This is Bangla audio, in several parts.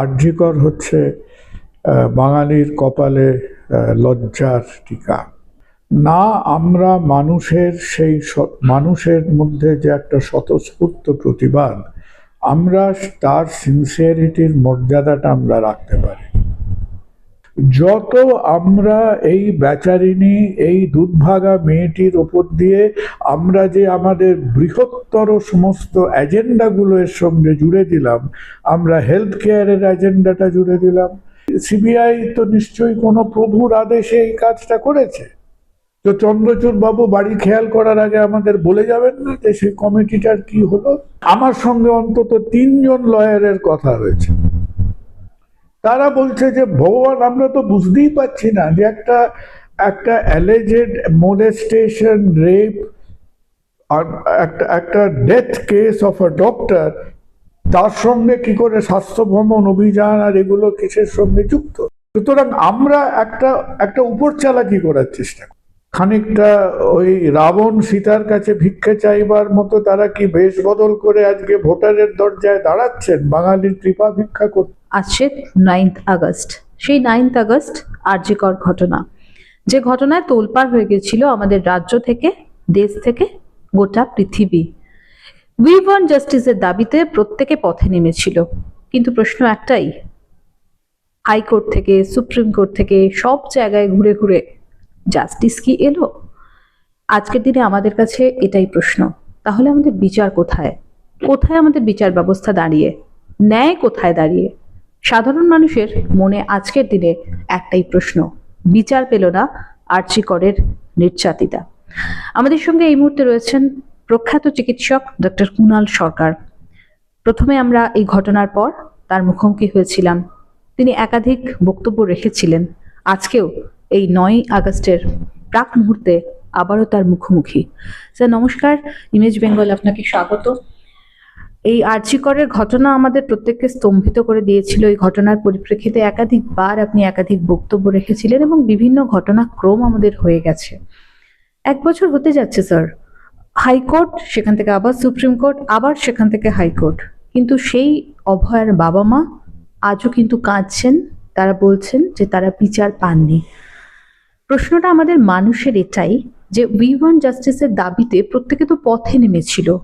আর্যিকর হচ্ছে বাঙালির কপালে লজ্জার টিকা। না আমরা মানুষের সেই মানুষের মধ্যে যে একটা স্বতঃস্ফূর্ত প্রতিবাদ, আমরা তার সিনসিয়ারিটির মর্যাদাটা আমরা রাখতে পারি। যত আমরা এই বেচারিনী এই দুধভাগা মেয়েটির ওপর দিয়ে আমরা যে আমাদের বৃহত্তর সমস্ত এজেন্ডাগুলো এর সঙ্গে জুড়ে দিলাম, আমরা হেলথ কেয়ারের এজেন্ডাটা জুড়ে দিলাম। সিবিআই তো নিশ্চয়ই কোনো প্রভুর আদেশে এই কাজটা করেছে। তো চন্দ্রচূড় বাবু বাড়ি খেয়াল করার আগে আমাদের বলে যাবেন না যে সেই কমিটিটার কি হলো? আমার সঙ্গে অন্তত তিনজন লয়ারের কথা হয়েছে তারা বলছে যে, ভগবান, আমরা তো বুঝতেই পারছি না যে একটা একটা অ্যালেজেড মোলেস্টেশন রেপ একটা একটা death case of a doctor তার সঙ্গে কি করে স্বাস্থ্য ভ্রমণ অভিযান আর এগুলো কিসের সঙ্গে যুক্ত? সুতরাং আমরা একটা একটা উপর চালাকি করার চেষ্টা খানিকটা ওই রাবণ সীতার কাছে ভিক্ষে চাইবার মতো তারা কি বেশ বদল করে আজকে ভোটারের দরজায় দাঁড়াচ্ছেন? বাঙালির কৃপা ভিক্ষা করতে আসছে নাইন্থ আগস্ট। সেই নাইন্থ আগস্ট আর্যিকর ঘটনা। যে ঘটনায় তোলপাড় হয়ে গেছিল আমাদের রাজ্য থেকে, দেশ থেকে গোটা পৃথিবী। উই ওয়ান জাস্টিসের দাবিতে প্রত্যেকে পথে নেমেছিল। কিন্তু প্রশ্ন একটাই হাইকোর্ট থেকে সুপ্রিম কোর্ট থেকে সব জায়গায় ঘুরে ঘুরে জাস্টিস কি এলো? আজকের দিনে আমাদের কাছে এটাই প্রশ্ন, তাহলে আমাদের বিচার কোথায়? কোথায় আমাদের বিচার ব্যবস্থা দাঁড়িয়ে? ন্যায় কোথায় দাঁড়িয়ে? সাধারণ মানুষের মনে আজকের দিনে একটাই প্রশ্ন, বিচার পেল না আর্চি করের নির্যাতিতা। আমাদের সঙ্গে এই মুহূর্তে রয়েছেন প্রখ্যাত চিকিৎসক ডক্টর কুণাল সরকার। প্রথমে আমরা এই ঘটনার পর তার মুখোমুখি হয়েছিলাম। তিনি একাধিক বক্তব্য রেখেছিলেন। আজকেও এই নয় আগস্টের প্রাক মুহূর্তে আবারও তার মুখোমুখি। স্যার, নমস্কার। ইমেজ বেঙ্গল আপনাকে স্বাগত। এই আর্যিকরের ঘটনা আমাদের প্রত্যেককে স্তম্ভিত করে দিয়েছিল। এই ঘটনার পরিপ্রেক্ষিতে একাধিকবার আপনি একাধিক বক্তব্য রেখেছিলেন এবং বিভিন্ন ঘটনাক্রম আমাদের হয়ে গেছে। এক বছর হতে যাচ্ছে, স্যার। হাইকোর্ট, সেখান থেকে আবার সুপ্রিম কোর্ট, আবার সেখান থেকে হাইকোর্ট। কিন্তু সেই অভয়ার বাবা মা আজও কিন্তু কাঁদছেন। তারা বলছেন যে তারা বিচার পাননি। প্রশ্নটা আমাদের মানুষের এটাই যে উই ওয়ান জাস্টিসের দাবিতে প্রত্যেকে তো পথে নেমেছিল।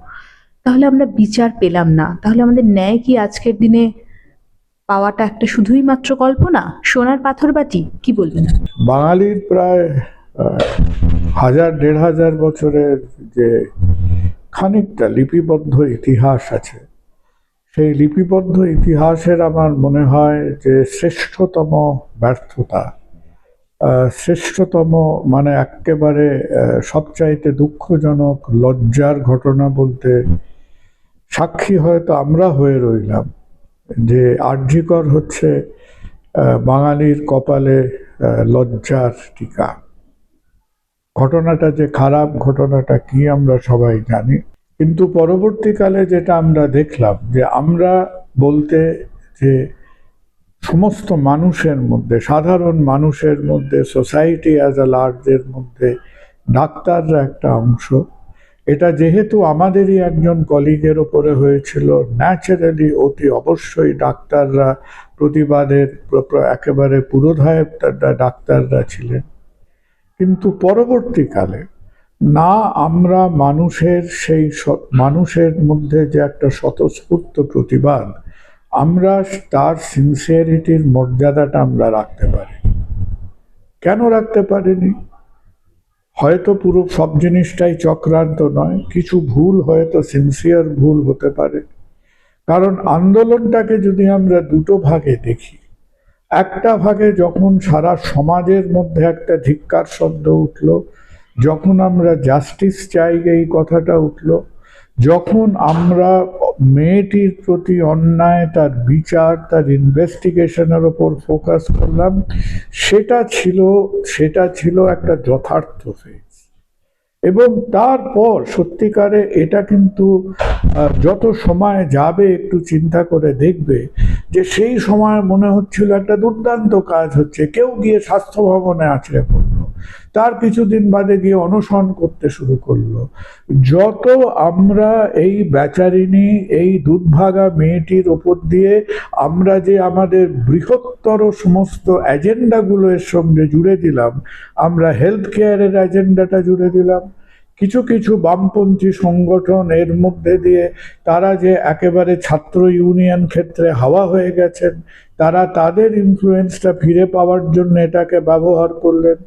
তাহলে আমরা বিচার পেলাম না। তাহলে আমাদের ন্যায় কি আজকের দিনে পাওয়াটা একটা শুধুই মাত্র কল্পনা সোনার পাথর বাটি কি বলবেন? বাঙালির প্রায় হাজার, দেড় হাজার বছরের যে খানিকটা লিপিবদ্ধ ইতিহাস আছে, সেই লিপিবদ্ধ ইতিহাসের আমার মনে হয় যে শ্রেষ্ঠতম ব্যর্থতা শ্রেষ্ঠতম মানে একেবারে সবচাইতে দুঃখজনক, লজ্জার ঘটনা বলতে সাক্ষী হয়তো আমরা হয়ে রইলাম, যে আর্যিকর হচ্ছে বাঙালির কপালে লজ্জার টিকা। ঘটনাটা যে খারাপ, ঘটনাটা কি আমরা সবাই জানি। কিন্তু পরবর্তীকালে যেটা আমরা দেখলাম, যে আমরা বলতে যে সমস্ত মানুষের মধ্যে, সাধারণ মানুষের মধ্যে সোসাইটি অ্যাজ আ লার্জের মধ্যে, ডাক্তাররা একটা অংশ এটা যেহেতু আমাদেরই একজন কলিগের ওপরে হয়েছিল ন্যাচারালি অতি অবশ্যই ডাক্তাররা প্রতিবাদের প্র- প্র- একেবারে পুরোধায় ডাক্তাররা ছিলেন। কিন্তু পরবর্তীকালে না আমরা মানুষের সেই মানুষের মধ্যে যে একটা স্বতঃস্ফূর্ত প্রতিবাদ, আমরা তার সিনসিয়ারিটির মর্যাদাটা আমরা রাখতে পারি কেন রাখতে পারিনি? হয়তো পুরো সব জিনিসটাই চক্রান্ত নয়, কিছু ভুল হয়তো সিনসিয়ার ভুল হতে পারে। কারণ আন্দোলনটাকে যদি আমরা দুটো ভাগে দেখি, একটা ভাগে যখন সারা সমাজের মধ্যে একটা ধিক্কার শব্দ উঠল, যখন আমরা জাস্টিস চাই এই কথাটা উঠল যখন আমরা মেয়েটির প্রতি অন্যায়, তার বিচার, তার ইনভেস্টিগেশনের ওপর ফোকাস করলাম, সেটা ছিল সেটা ছিল একটা যথার্থ ফেজ এবং তারপর সত্যিকারে এটা কিন্তু যত সময় যাবে একটু চিন্তা করে দেখবে যে সেই সময় মনে হচ্ছিল একটা দুর্দান্ত কাজ হচ্ছে। কেউ গিয়ে স্বাস্থ্য ভবনে আছড়ে পড়ল তার কিছুদিন বাদে গিয়ে অনশন করতে শুরু করল। যত আমরা এই বেচারিনী এই দুধভাগা মেয়েটির ওপর দিয়ে আমরা যে আমাদের বৃহত্তর সমস্ত এজেন্ডাগুলো এর সঙ্গে জুড়ে দিলাম, আমরা হেলথ কেয়ারের এজেন্ডাটা জুড়ে দিলাম। কিছু কিছু বামপন্থী সংগঠন এর মধ্যে দিয়ে তারা যে একেবারে ছাত্র ইউনিয়ন ক্ষেত্রে হাওয়া হয়ে গেছেন তারা তাদের ইনফ্লুয়েন্সটা ফিরে পাওয়ার জন্য এটাকে ব্যবহার করলেন।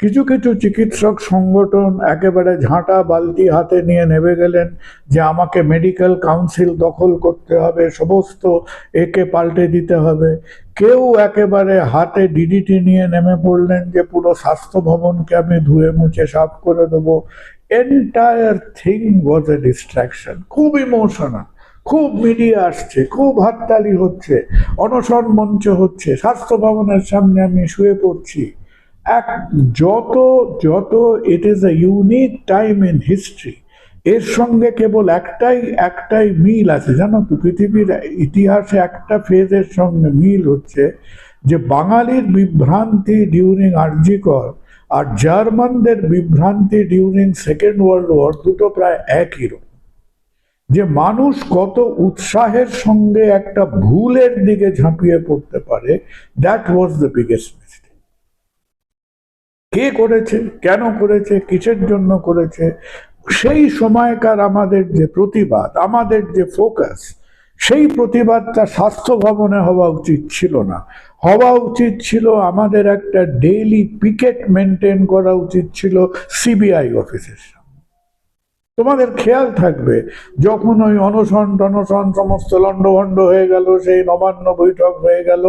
কিছু কিছু চিকিৎসক সংগঠন একেবারে ঝাঁটা বালতি হাতে নিয়ে নেমে গেলেন যে আমাকে মেডিকেল কাউন্সিল দখল করতে হবে, সমস্ত একে পাল্টে দিতে হবে। কেউ একেবারে হাতে ডিডিটি নিয়ে নেমে পড়লেন যে পুরো স্বাস্থ্য ভবনকে আমি ধুয়ে মুছে সাফ করে দেবো। Entire thing was a destruction খুব ইমোশনাল খুব মিডিয়া আসছে, খুব হাততালি হচ্ছে, অনশন মঞ্চ হচ্ছে, স্বাস্থ্য ভবনের সামনে আমি শুয়ে পড়ছি। এক যত যত it is a unique time in history এর সঙ্গে কেবল একটাই একটাই মিল আছে। জানো তো, পৃথিবীর ইতিহাসে একটা ফেজের সঙ্গে মিল হচ্ছে যে বাঙালির বিভ্রান্তি ডিউরিং আরজিকর আর জার্মানদের বিভ্রান্তি ডিউরিং সেকেন্ড ওয়ার্ল্ড ওয়ার দুটো প্রায় একই রকম। যে মানুষ কত উৎসাহের সঙ্গে একটা ভুলের দিকে ঝাঁপিয়ে পড়তে পারে that was the biggest mistake কে করেছে, কেন করেছে, কিসের জন্য করেছে? সেই সময়কার আমাদের যে প্রতিবাদ, আমাদের যে ফোকাস সেই প্রতিবাদটা স্বাস্থ্য ভবনে হওয়া উচিত ছিল না। হওয়া উচিত ছিল আমাদের একটা ডেইলি পিকেট মেনটেন করা উচিত ছিল সিবিআই অফিসের তোমাদের খেয়াল থাকবে, যখন ওই অনশন টনশন সমস্ত লণ্ডভণ্ড হয়ে গেল, সেই নবান্ন বৈঠক হয়ে গেল,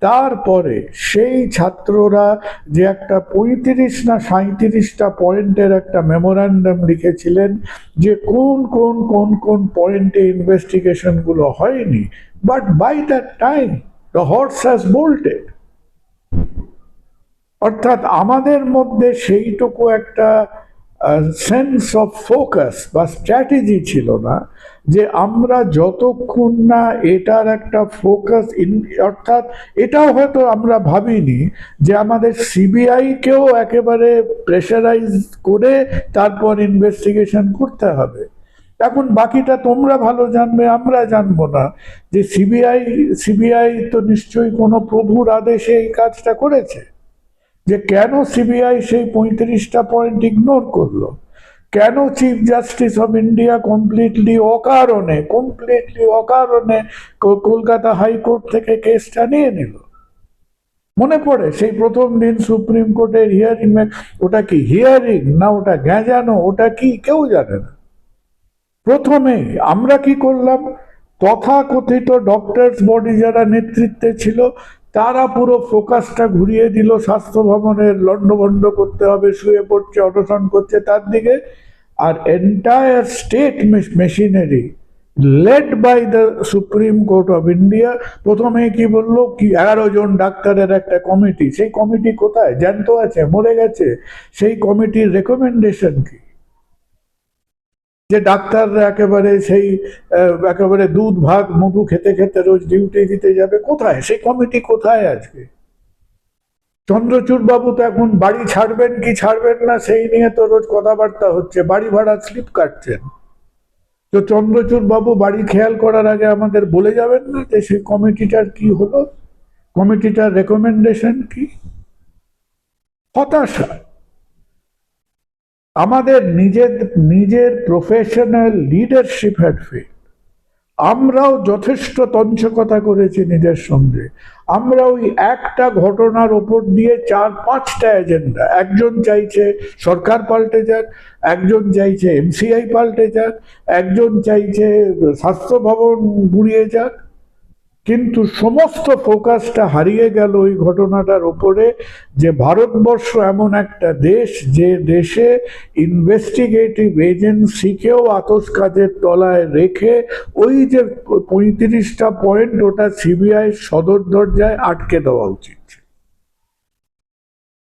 তারপরে সেই ছাত্ররা যে একটা পঁয়ত্রিশ না সাঁত্রিশটা পয়েন্টের একটা মেমোরান্ডাম লিখেছিলেন যে কোন কোন কোন কোন পয়েন্টে ইনভেস্টিগেশনগুলো হয়নি but by that time the horse has bolted অর্থাৎ আমাদের মধ্যে সেইটুকু একটা সেন্স অফ ফোকাস বা স্ট্র্যাটেজি ছিল না যে আমরা যতক্ষণ না এটার একটা ফোকাস ইন অর্থাৎ এটাও হয়তো আমরা ভাবিনি যে আমাদের সিবিআইকেও একেবারে প্রেশারাইজ করে তারপর ইনভেস্টিগেশন করতে হবে। এখন বাকিটা তোমরা ভালো জানবে, আমরা জানব না। যে সিবিআই সিবিআই তো নিশ্চয়ই কোনো প্রভুর আদেশে এই কাজটা করেছে। যে কেন সিবিআই সেই পঁয়ত্রিশটা পয়েন্ট ইগনোর করল? কেন chief justice of India completely অকারণে কমপ্লিটলি অকারণে কলকাতা হাইকোর্ট থেকে কেসটা নিয়ে নিল? মনে পড়ে সেই প্রথম দিন সুপ্রিম কোর্টের হিয়ারিং ওটা কি হিয়ারিং না ওটা গ্যাঁজানো ওটা কি? কেউ জানে না। প্রথমে আমরা কি করলাম? তথাকথিত ডক্টরস বডি যারা নেতৃত্বে ছিল তারা পুরো ফোকাসটা ঘুরিয়ে দিল, স্বাস্থ্য ভবনের লণ্ডভণ্ড করতে হবে, শুয়ে পড়ছে অনশন করছে তার দিকে। আর entire state machinery led by the Supreme Court of India প্রথমে কি বলল কি, এগারো জন ডাক্তারের একটা কমিটি সেই কমিটি কোথায়? জ্যান্ত আছে, মরে গেছে। সেই কমিটির রেকমেন্ডেশন কি? যে ডাক্তাররা একেবারে সেই একেবারে দুধ ভাগ মধু খেতে খেতে রোজ ডিউটি দিতে যাবে, কোথায়? সেই কমিটি কোথায় আজকে? চন্দ্রচূড় বাবু তো এখন বাড়ি ছাড়বেন কি ছাড়বেন না, সেই নিয়ে তো রোজ কথাবার্তা হচ্ছে, বাড়ি ভাড়া স্লিপ কাটছেন। তো চন্দ্রচূড় বাবু বাড়ি খেয়াল করার আগে আমাদের বলে যাবেন না যে সেই কমিটিটার কি হলো? কমিটিটার রেকমেন্ডেশন কি? হতাশা। আমাদের নিজের নিজের প্রফেশনাল লিডারশিপ হ্যাড ফেল আমরাও যথেষ্ট তঞ্চকতা করেছি নিজের সঙ্গে। আমরা ওই একটা ঘটনার ওপর দিয়ে চার, পাঁচটা এজেন্ডা একজন চাইছে সরকার পাল্টে যাক, একজন চাইছে এমসিআই পাল্টে যাক, একজন চাইছে স্বাস্থ্য ভবন গুড়িয়ে যাক। কিন্তু সমস্ত ফোকাসটা হারিয়ে গেল ওই ঘটনাটার ওপরে যে ভারতবর্ষ এমন একটা দেশ, যে দেশে ইনভেস্টিগেটিভ এজেন্সিকেও আতস কাজের তলায় রেখে ওই যে পঁয়ত্রিশটা পয়েন্ট ওটা সিবিআই সদর দরজায় আটকে দেওয়া উচিত।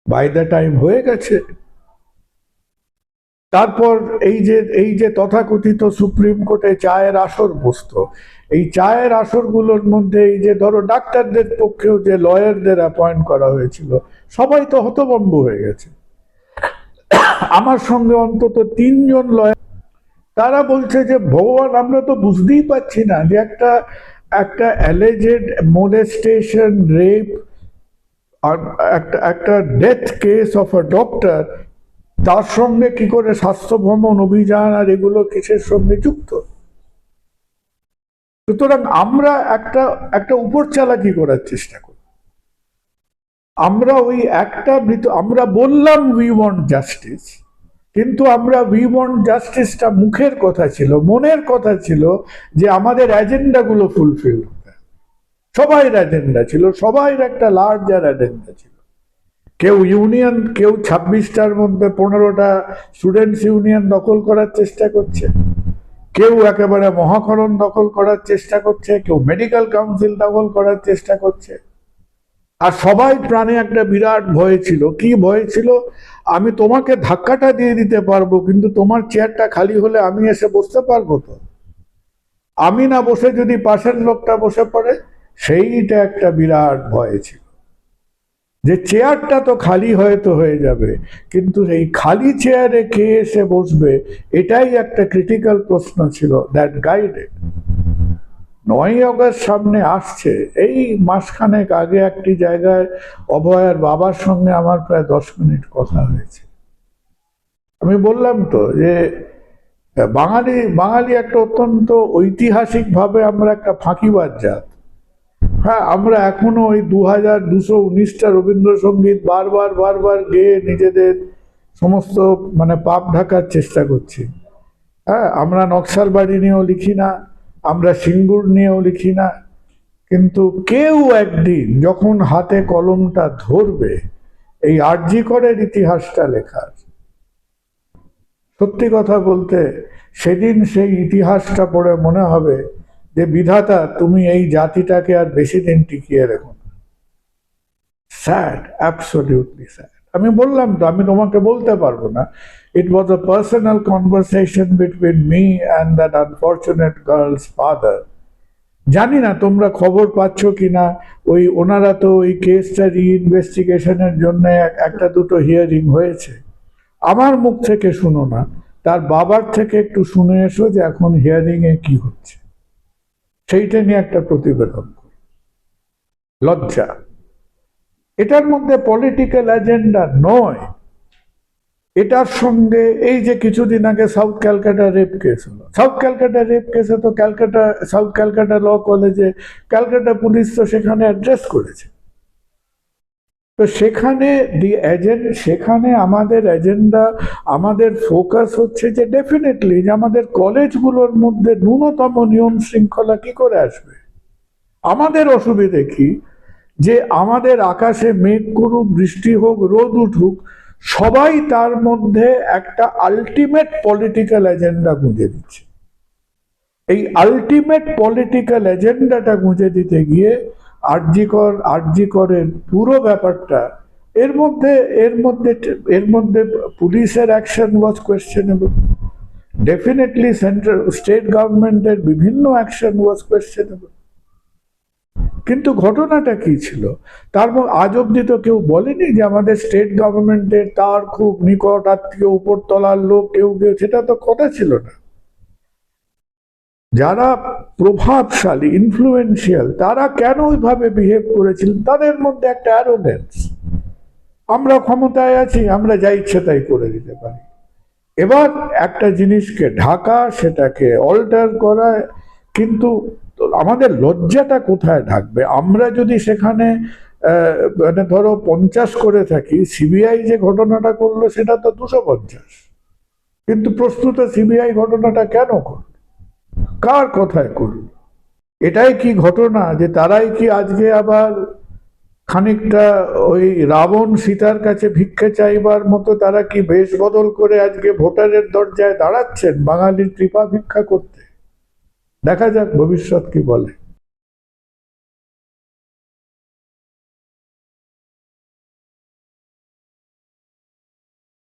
বাই দ্য টাইম হয়ে গেছে। তারপর এই যে এই যে তথাকথিত সুপ্রিম কোর্টে চায়ের আসর বসতো এই চায়ের আসরগুলোর মধ্যে এই যে ধরো ডাক্তারদের পক্ষেও যে লয়ারদের অ্যাপয়েন্ট করা হয়েছিল, সবাই তো হতভম্ব হয়ে গেছে। আমার সঙ্গে অন্তত তিনজন লয়ার, তারা বলছে যে, ভগবান, আমরা তো বুঝতেই পারছি না যে একটা একটা অ্যালেজেড মোলেস্টেশন রেপ একটা একটা death case of a doctor তার সঙ্গে কি করে স্বাস্থ্য ভ্রমণ, অভিযান আর এগুলো কিসের সঙ্গে যুক্ত? সুতরাং আমরা একটা একটা উপর চালাকি করার চেষ্টা করি। আমরা ওই একটা আমরা বললাম উই ওয়ান্ট জাস্টিস কিন্তু আমরা উই ওয়ান্ট জাস্টিসটা মুখের কথা ছিল, মনের কথা ছিল যে আমাদের এজেন্ডাগুলো ফুলফিল হবে। সবাইয়ের এজেন্ডা ছিল, সবাইয়ের একটা লার্জার এজেন্ডা ছিল। কেউ ইউনিয়ন কেউ ছাব্বিশটার মধ্যে পনেরোটা স্টুডেন্টস ইউনিয়ন দখল করার চেষ্টা করছে। কেউ একেবারে মহাকরণ দখল করার চেষ্টা করছে, কেউ মেডিকেল কাউন্সিল দখল করার চেষ্টা করছে। আর সবাই প্রাণে একটা বিরাট ভয় ছিল। কি ভয় ছিল? আমি তোমাকে ধাক্কাটা দিয়ে দিতে পারব, কিন্তু তোমার চেয়ারটা খালি হলে আমি এসে বসতে পারব তো। আমি না বসে যদি পাশের লোকটা বসে পড়ে, সেইটা একটা বিরাট ভয় ছিল। যে চেয়ারটা তো খালি হয়তো হয়ে যাবে। কিন্তু এই খালি চেয়ারে কে এসে বসবে? এটাই একটা ক্রিটিক্যাল প্রশ্ন ছিল দ্যাট গাইডেড নয় অগস্ট সামনে আসছে। এই মাসখানেক আগে একটি জায়গায় অভয়ার বাবার সঙ্গে আমার প্রায় দশ মিনিট কথা হয়েছে। আমি বললাম তো যে, বাঙালি বাঙালি একটা অত্যন্ত ঐতিহাসিকভাবে আমরা একটা ফাঁকিবাজ জাত। হ্যাঁ আমরা এখনও ওই দু হাজার দুশো উনিশটা রবীন্দ্রসঙ্গীত বারবার বারবার গেয়ে নিজেদের সমস্ত মানে পাপ ঢাকার চেষ্টা করছি। হ্যাঁ আমরা নকশাল বাড়ি নিয়েও লিখি না, আমরা সিঙ্গুর নিয়েও লিখি না। কিন্তু কেউ একদিন যখন হাতে কলমটা ধরবে, এই আর্যিকরের ইতিহাসটা লেখার। সত্যি কথা বলতে, সেদিন সেই ইতিহাসটা পড়ে মনে হবে যে বিধাতা, তুমি এই জাতিটাকে আর বেশি দিন টিকিয়ে রেখো স্যাড স্যাড আমি বললাম তো, আমি তোমাকে বলতে পারব না। It was a personal conversation between me and that unfortunate girl's father জানি না তোমরা খবর পাচ্ছ কি না। ওই ওনারা তো ওই কেসটা রিইনভেস্টিগেশনের জন্য একটা দুটো হিয়ারিং হয়েছে। আমার মুখ থেকে শুনো না। তার বাবার থেকে একটু শুনে এসো যে এখন হিয়ারিংয়ে কি হচ্ছে। সেইটা নিয়ে একটা প্রতিবেদন লজ্জা। এটার মধ্যে পলিটিক্যাল এজেন্ডা নয়। এটার সঙ্গে এই যে কিছুদিন আগে সাউথ ক্যালকাটা রেপ কেস হলো। সাউথ ক্যালকাটা রেপ কেসে তো ক্যালকাটা সাউথ ক্যালকাটা ল কলেজে ক্যালকাটা পুলিশ তো সেখানে অ্যাড্রেস করেছে। তো সেখানে দি এজেন্ট সেখানে আমাদের এজেন্ডা আমাদের ফোকাস হচ্ছে যে ডেফিনেটলি যে আমাদের কলেজগুলোর মধ্যে ন্যূনতম নিয়ম শৃঙ্খলা কি করে আসবে? আমাদের অসুবিধে কি? যে আমাদের আকাশে মেঘ করুক, বৃষ্টি হোক, রোদ উঠুক, সবাই তার মধ্যে একটা আলটিমেট পলিটিক্যাল এজেন্ডা গুঁজে দিচ্ছে। এই আলটিমেট পলিটিক্যাল এজেন্ডাটা গুঁজে দিতে গিয়ে আরজিকর, আরজিকরের পুরো ব্যাপারটা, এর মধ্যে এর মধ্যে এর মধ্যে পুলিশের action was questionable definitely central state গভর্নমেন্টের বিভিন্ন অ্যাকশন ওয়াজ কোয়েশ্চেনেবল কিন্তু ঘটনাটা কি ছিল? তারপর আজ অব্দি তো কেউ বলেনি যে আমাদের স্টেট গভর্নমেন্টের তার খুব নিকট আত্মীয়, উপরতলার লোক কেউ কেউ, সেটা তো কথা ছিল না। যারা প্রভাবশালী ইনফ্লুয়েন্সিয়াল তারা কেন ওইভাবে বিহেভ করেছিলেন? তাদের মধ্যে একটা অ্যারোগেন্স আমরা ক্ষমতায় আছি, আমরা যা ইচ্ছে তাই করে দিতে পারি। এবার একটা জিনিসকে ঢাকা, সেটাকে অল্টার করা, কিন্তু আমাদের লজ্জাটা কোথায় ঢাকবে? আমরা যদি সেখানে মানে ধরো পঞ্চাশ করে থাকি সিবিআই যে ঘটনাটা করল, সেটা তো দুশো পঞ্চাশ। কিন্তু প্রশ্নত সিবিআই ঘটনাটা কেন করল? কার কথায় করল এটাই কি ঘটনা যে তারাই কি আজকে আবার খানিকটা ওই রাবণ সীতার কাছে ভিক্ষে চাইবার মতো তারা কি বেশ বদল করে আজকে ভোটারের দরজায় দাঁড়াচ্ছেন? বাঙালির কৃপা ভিক্ষা করতে। দেখা যাক ভবিষ্যৎ কি বলে।